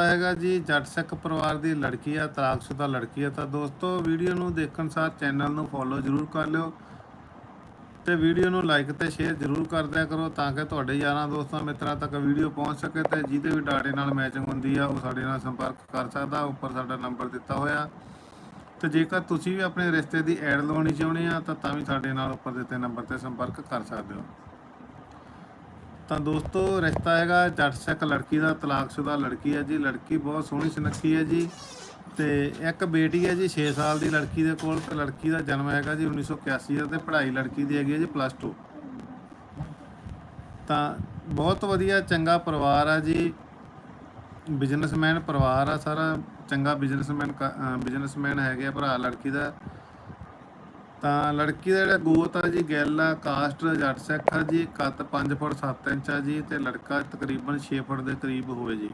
ਹੈਗਾ ਜੀ, ਜੱਟ ਸਿੱਖ ਪਰਿਵਾਰ ਦੀ ਲੜਕੀ ਆ, ਤਲਾਕਸ਼ੁਦਾ ਲੜਕੀ ਆ। ਤਾਂ ਦੋਸਤੋ, ਵੀਡੀਓ ਨੂੰ ਦੇਖਣ ਸਾਰ ਚੈਨਲ ਨੂੰ ਫੋਲੋ ਜ਼ਰੂਰ ਕਰ ਲਿਓ ਤੇ ਵੀਡੀਓ ਨੂੰ ਲਾਈਕ ਤੇ ਸ਼ੇਅਰ ਜ਼ਰੂਰ ਕਰ ਦਿਆ ਕਰੋ ਤਾਂ ਕਿ ਤੁਹਾਡੇ ਯਾਰਾਂ ਦੋਸਤਾਂ, ਮਿੱਤਰਾਂ ਤੱਕ ਵੀਡੀਓ ਪਹੁੰਚ ਸਕੇ ਤੇ ਜਿਹਦੇ ਵੀ ਡਾਟੇ ਨਾਲ ਮੈਚਿੰਗ ਹੁੰਦੀ ਆ, ਉਹ ਸਾਡੇ ਨਾਲ ਸੰਪਰਕ ਕਰ ਸਕਦਾ, ਉੱਪਰ ਸਾਡਾ ਨੰਬਰ ਦਿੱਤਾ ਹੋਇਆ। ਤੇ ਜੇਕਰ ਤੁਸੀਂ ਵੀ ਆਪਣੇ ਰਿਸ਼ਤੇ ਦੀ ਐਡ ਲਾਉਣੀ ਚਾਹੁੰਦੇ ਆ, ਤਾਂ ਤਾਂ ਵੀ ਸਾਡੇ ਨਾਲ ਉੱਪਰ ਦਿੱਤੇ ਨੰਬਰ ਤੇ ਸੰਪਰਕ ਕਰ ਸਕਦੇ ਹੋ। ਤਾਂ ਦੋਸਤੋ, ਰਿਸ਼ਤਾ ਹੈਗਾ ਜੱਟ ਸਿੱਖ ਲੜਕੀ ਦਾ, ਤਲਾਕਸ਼ੁਦਾ ਲੜਕੀ ਹੈ ਜੀ। ਲੜਕੀ ਬਹੁਤ ਸੋਹਣੀ ਸੁਨੱਖੀ ਹੈ ਜੀ। ਤੇ ਇੱਕ ਬੇਟੀ ਹੈ ਜੀ 6 ਸਾਲ ਦੀ ਲੜਕੀ ਦੇ ਕੋਲ। ਤੇ ਲੜਕੀ ਦਾ ਜਨਮ ਹੈਗਾ ਜੀ 1981 ਦਾ ਤੇ ਪੜ੍ਹਾਈ ਲੜਕੀ ਦੀ ਹੈਗੀ ਹੈ ਜੀ ਪਲੱਸ 2 ਤਾਂ ਬਹੁਤ ਵਧੀਆ, ਚੰਗਾ ਪਰਿਵਾਰ ਆ ਜੀ। ਬਿਜ਼ਨਸਮੈਨ ਪਰਿਵਾਰ ਆ ਸਾਰਾ। ਚੰਗਾ ਬਿਜ਼ਨਸਮੈਨ ਬਿਜ਼ਨਸਮੈਨ ਹੈਗੇ ਆ ਭਰਾ ਲੜਕੀ ਦਾ। ਤਾਂ ਲੜਕੀ ਦਾ ਜਿਹੜਾ ਗੋਤ ਆ ਜੀ, ਗਿੱਲ ਆ, ਕਾਸਟ, ਜੱਟ ਸਿੱਖ ਆ ਜੀ ਕੱਦ 5 ਫੁੱਟ 7 ਇੰਚ ਆ ਜੀ ਤੇ ਲੜਕਾ ਤਕਰੀਬਨ 6 ਫੁੱਟ ਦੇ ਕਰੀਬ ਹੋਵੇ ਜੀ।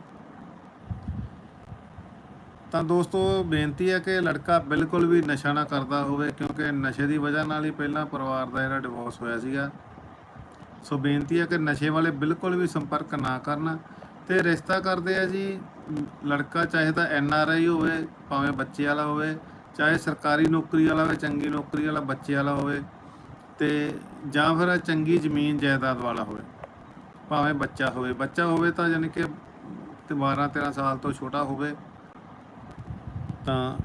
ਤਾਂ ਦੋਸਤੋ, ਬੇਨਤੀ ਹੈ ਕਿ ਲੜਕਾ ਬਿਲਕੁਲ ਵੀ ਨਸ਼ਾ ਨਾ ਕਰਦਾ ਹੋਵੇ ਕਿਉਂਕਿ ਨਸ਼ੇ ਦੀ ਵਜ੍ਹਾ ਨਾਲ ਹੀ ਪਹਿਲਾਂ ਪਰਿਵਾਰ ਦਾ ਜਿਹੜਾ ਡਿਵੋਰਸ ਹੋਇਆ ਸੀਗਾ। ਸੋ ਬੇਨਤੀ ਹੈ ਕਿ ਨਸ਼ੇ ਵਾਲੇ ਬਿਲਕੁਲ ਵੀ ਸੰਪਰਕ ਨਾ ਕਰਨ ਤੇ ਰਿਸ਼ਤਾ ਕਰਦੇ ਆ ਜੀ, ਲੜਕਾ ਚਾਹੇ ਤਾਂ ਐਨ ਆਰ ਆਈ ਹੋਵੇ, ਭਾਵੇਂ ਬੱਚੇ ਵਾਲਾ ਹੋਵੇ ਚਾਹੇ ਸਰਕਾਰੀ ਨੌਕਰੀ ਵਾਲਾ ਹੋਵੇ, ਚੰਗੀ ਨੌਕਰੀ ਵਾਲਾ, ਬੱਚੇ ਵਾਲਾ ਹੋਵੇ ਤੇ ਜਾਂ ਫਿਰ ਚੰਗੀ ਜ਼ਮੀਨ ਜਾਇਦਾਦ ਵਾਲਾ ਹੋਵੇ, ਭਾਵੇਂ ਬੱਚਾ ਹੋਵੇ। ਬੱਚਾ ਹੋਵੇ ਤਾਂ ਯਾਨੀ ਕਿ ਤੇ 12 13 ਸਾਲ ਤੋਂ ਛੋਟਾ ਹੋਵੇ ਤਾਂ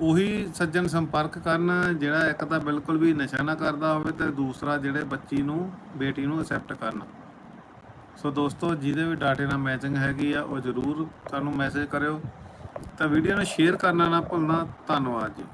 ਉਹੀ ਸੱਜਣ ਸੰਪਰਕ ਕਰਨ ਜਿਹੜਾ ਇੱਕ ਤਾਂ ਬਿਲਕੁਲ ਵੀ ਨਸ਼ਾ ਨਾ ਕਰਦਾ ਹੋਵੇ ਤੇ ਦੂਸਰਾ ਜਿਹੜੇ ਬੱਚੀ ਨੂੰ, ਬੇਟੀ ਨੂੰ ਅਸੈਪਟ ਕਰਨ। ਸੋ ਦੋਸਤੋ, ਜਿਹਦੇ ਵੀ ਡਾਟੇ ਨਾਲ ਮੈਚਿੰਗ ਹੈਗੀ ਆ, ਉਹ ਜ਼ਰੂਰ ਸਾਨੂੰ ਮੈਸੇਜ ਕਰਿਓ। ਤਾਂ ਵੀਡੀਓ ਨੂੰ ਸ਼ੇਅਰ ਕਰਨਾ ਨਾ ਭੁੱਲਣਾ। ਧੰਨਵਾਦ ਜੀ।